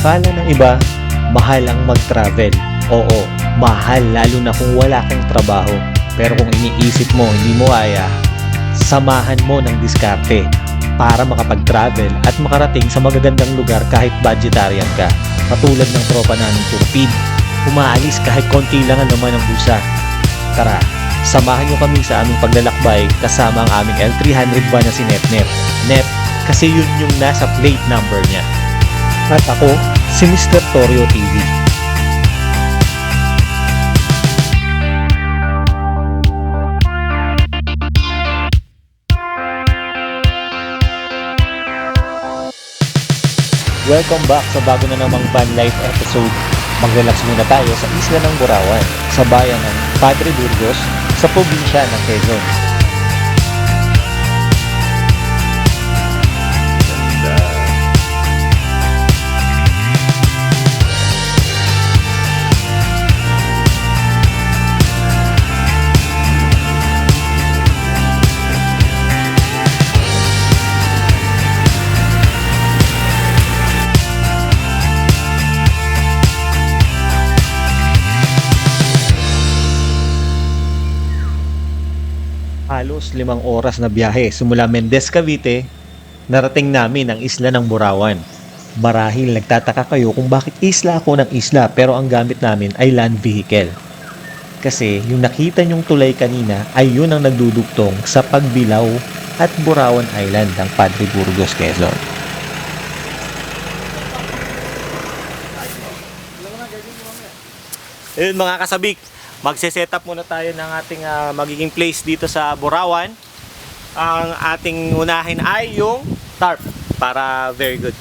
Kala ng iba, mahal ang mag-travel. Oo, mahal lalo na kung wala kang trabaho. Pero kung iniisip mo hindi mo kaya, samahan mo ng diskarte para makapag-travel at makarating sa magagandang lugar kahit budgetarian ka. Katulad ng tropa naming Turpid, umaalis kahit konti lang ang naman ang busa. Tara, samahan nyo kami sa aming paglalakbay kasama ang aming L300 van na si NepNep. Nep, kasi yun yung nasa plate number niya. At ako, si Mr. Torio TV. Welcome back sa bago na namang van life episode. Mag-relax muna tayo sa isla ng Burawan, sa bayan ng Padre Burgos, sa probinsya ng Quezon. Halos limang oras na biyahe simula Mendez, Cavite, narating namin ang isla ng Burawan. Marahil nagtataka kayo kung bakit isla ako ng isla pero ang gamit namin ay land vehicle. Kasi yung nakita nyong tulay kanina ay yun ang nagdudugtong sa Pagbilao at Burawan Island ng Padre Burgos, Quezon. Ayun mga kasabik, magse-set up muna tayo ng ating ah, magiging place dito sa Burawan. Ang ating unahin ay yung tarp para very good.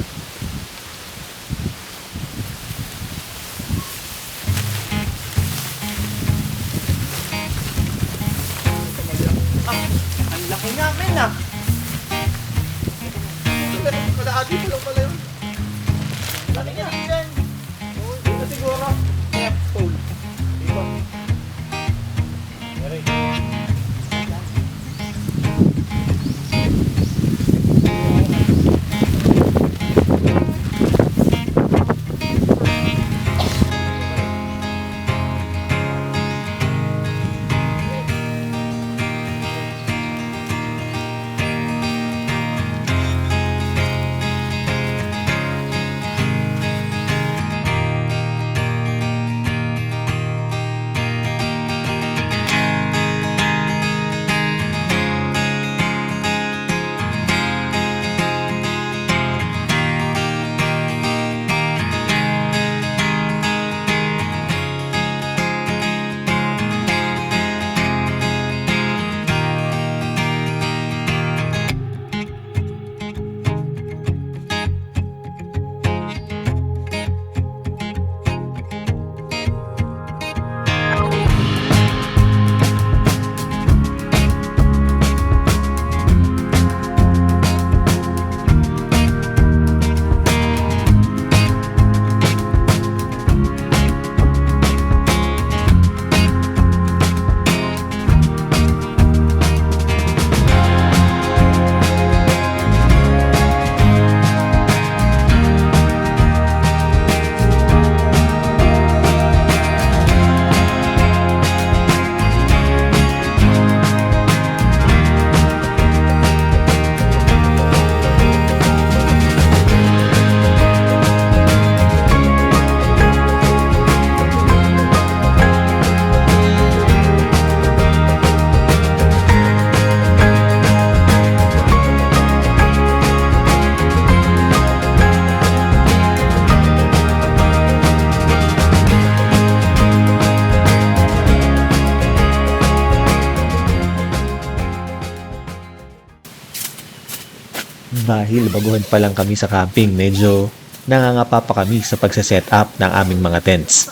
Dahil baguhan pa lang kami sa camping, medyo nangangapa pa kami sa pagsaset up ng aming mga tents.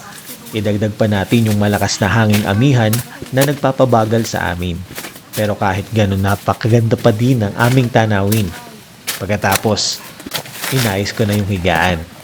Idagdag pa natin yung malakas na hanging amihan na nagpapabagal sa amin. Pero kahit ganun napakaganda pa din ang aming tanawin. Pagkatapos, inayos ko na yung higaan.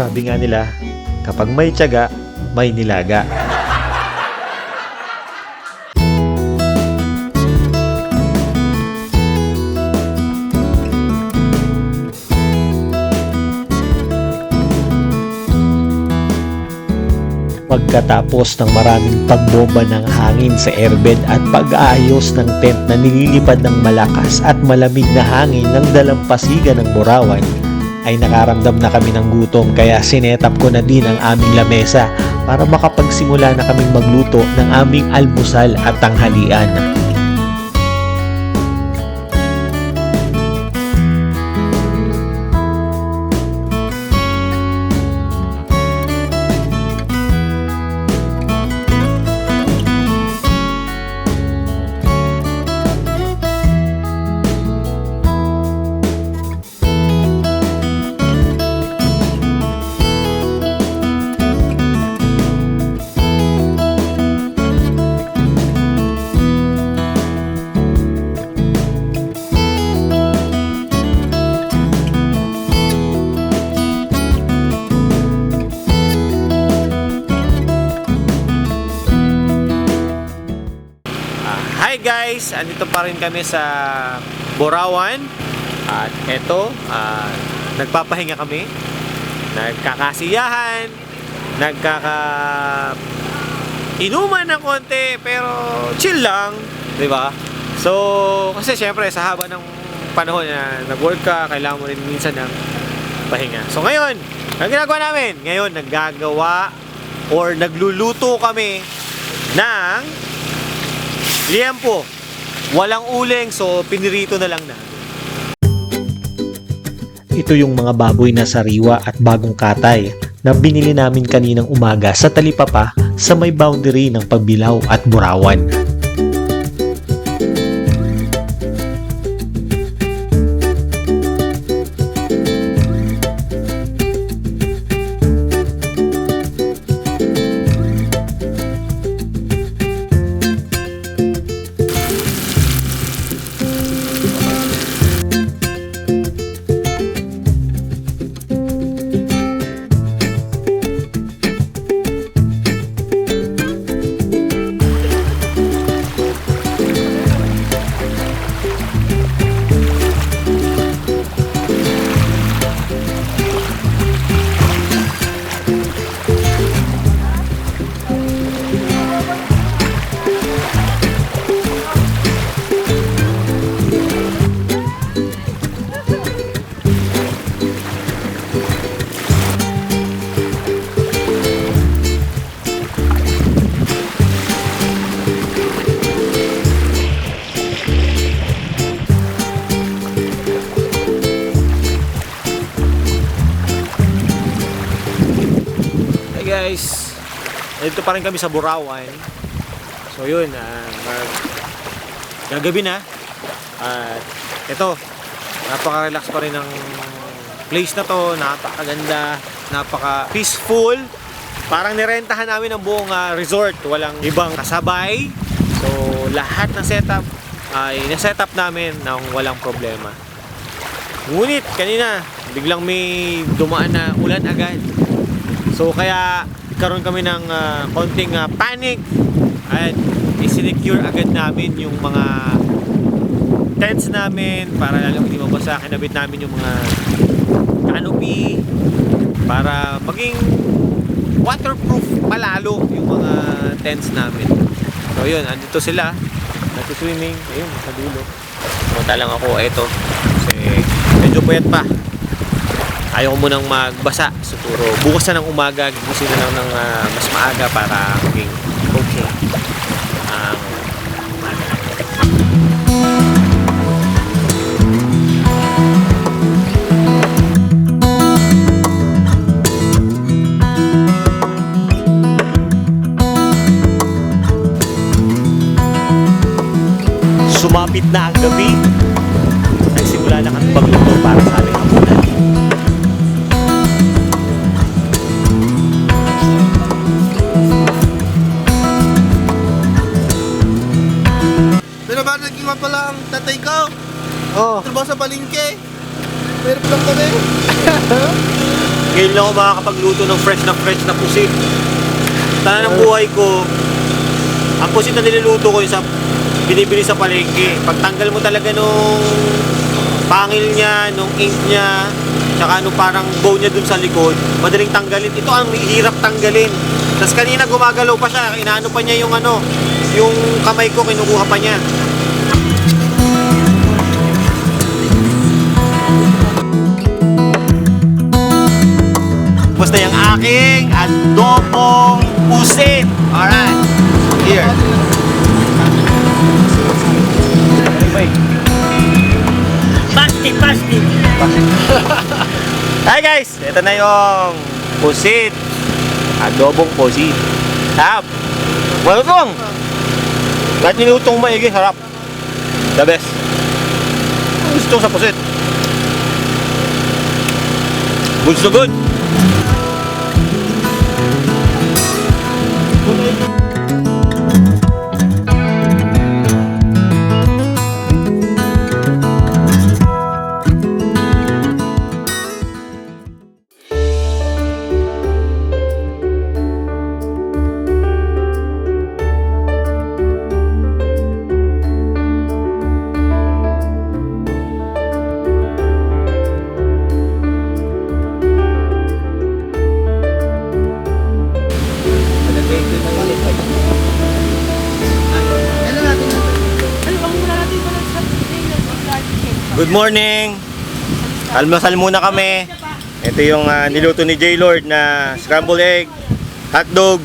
Sabi nga nila, kapag may tiyaga, may nilaga. Pagkatapos ng maraming pagbomba ng hangin sa airbed at pag-aayos ng tent na nililipad ng malakas at malamig na hangin ng dalampasigan ng Burawan, ay nakaramdam na kami ng gutom kaya sinetap ko na din ang aming lamesa para makapagsimula na kaming magluto ng aming almusal at tanghalian. Andito pa rin kami sa Borawan. At eto, ah, nagpapahinga kami. Nagkakasiyahan. Nagkaka... Inuman ng konti, pero chill lang. di ba? So, kasi syempre, sa haba ng panahon na nag-work ka, kailangan mo rin minsan ng pahinga. So ngayon, ang ginagawa namin, ngayon naggagawa or nagluluto kami ng liempo. Walang uling, so pinirito na lang na. Ito yung mga baboy na sariwa at bagong katay na binili namin kaninang umaga sa Talipapa sa may boundary ng Pagbilao at Burawan. Pa rin kami sa Burawan. So yun, ah, mag gagabi na. At ito, napaka-relax pa rin ng place na to. Napakaganda, napaka-peaceful. Parang nirentahan namin ang buong ah, resort. Walang ibang kasabay. So, lahat ng setup ay na-setup namin nang walang problema. Ngunit, kanina, biglang may dumaan na ulan agad. So, kaya karon kami ng ah, konting ah, panic at isinecure agad namin yung mga tents namin para lalo hindi mabasa. Kinabit namin yung mga canopy para maging waterproof palalo yung mga tents namin. So yun, andito sila. Nagsuswimming. Ayun, sa dulo. Punta lang ako. Eto. Kasi medyo puyat pa. Ayaw ko munang magbasa. Siguro bukas na ng umaga. Gigising na lang ng ah, mas maaga para maging okay. Sumapit na ang gabi. Nagsimula na kami magluto para sa aming hapunan. Nga pala ang tatay ko? Oh, Trabaho sa palengke. Meron lang kami. ngayon lang ako makakapagluto ng fresh na fresh na pusit. Tana ng buhay ko, ang pusit na niluluto ko yung sa binibili sa palengke. Pagtanggal mo talaga nung pangil niya, nung ink niya, tsaka nung parang bow niya dun sa likod, madaling tanggalin. Ito ang hirap tanggalin. Tapos kanina gumagalaw pa siya, inaano pa niya yung ano, yung kamay ko kinukuha pa niya. Aking adobong pusit. Alright. Here. Pasti, pasti. Hi guys! Ito na yung pusit. Adobong pusit. Sarap. Welcome! Kahit nilutong maigi, sarap. The best. Gusto sa pusit. Good to good. Good morning! Almasal muna kami. Ito yung ah, niluto ni J-Lord na scrambled egg, hotdog,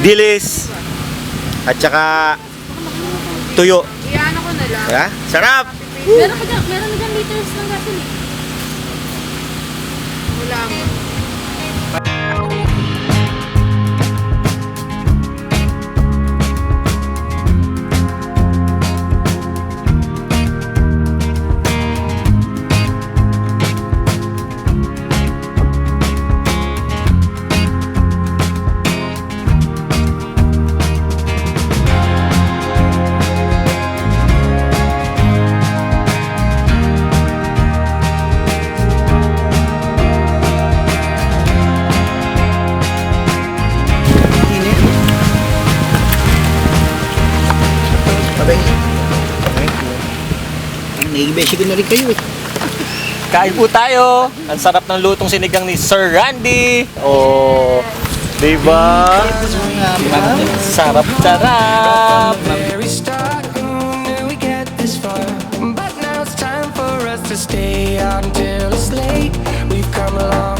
dilis, at saka tuyo. Iyan ko na lang. Yeah? Sarap! Meron ka dyan, meron ka dyan liters ng gasoline. Wala mo. Naiibesi ko na rin kayo eh. Kain po tayo! Ang sarap ng lutong sinigang ni Sir Randy! Oh, diba? Sarap, sarap! to stay out until it's late we've come a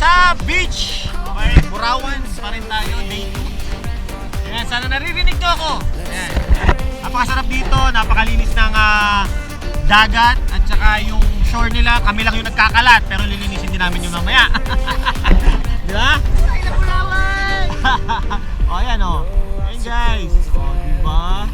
sa beach. Okay, Burawan pa rin tayo, day 2. Yan, sana naririnig nyo ako. Ayan. Napakasarap dito, napakalinis ng ah, dagat at saka yung shore nila, kami lang yung nagkakalat pero lilinisin din namin yung mamaya. Di ba? o ayan o. Ayan guys. O, di ba?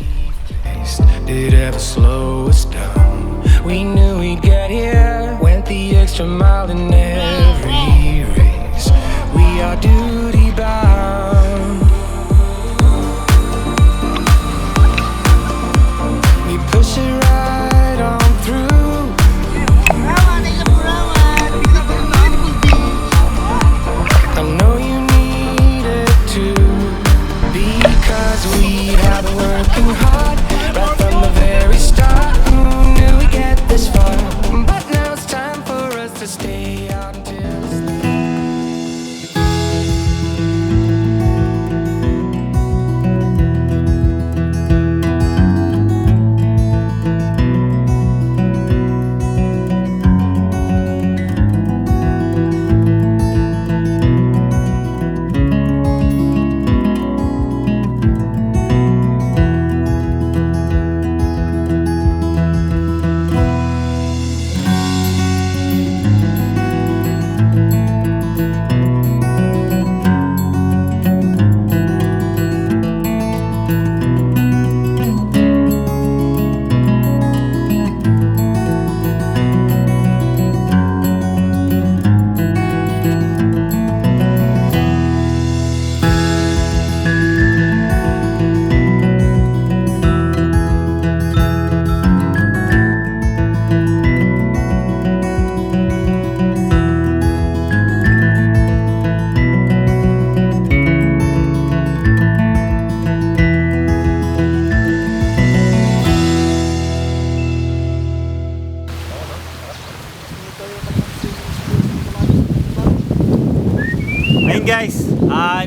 did ever slow us down. We knew we'd get here, the extra mile in every race. We are duty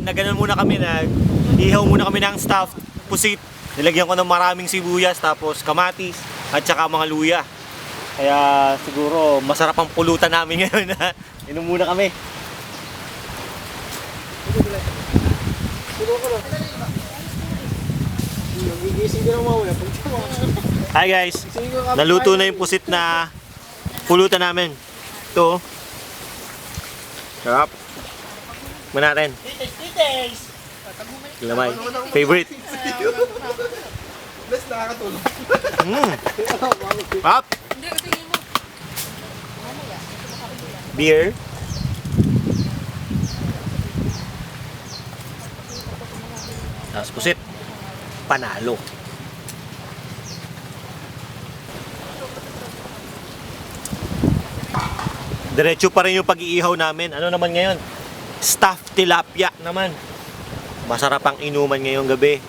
naganon muna kami, nag ihaw muna kami ng stuffed pusit. Nilagyan ko ng maraming sibuyas, tapos kamatis, at saka mga luya. Kaya siguro masarap ang pulutan namin ngayon. Inom muna kami. Hi guys, naluto na yung pusit na pulutan namin. Ito. oh. Sarap. Muna natin. Lamay. Favorite. Best nakakatulog. Mm. Pop. Beer. Tapos pusit. Panalo. Diretso pa rin yung pag-iihaw namin. Ano naman ngayon? Stuffed tilapia naman. Masarap ang inuman ngayong gabi.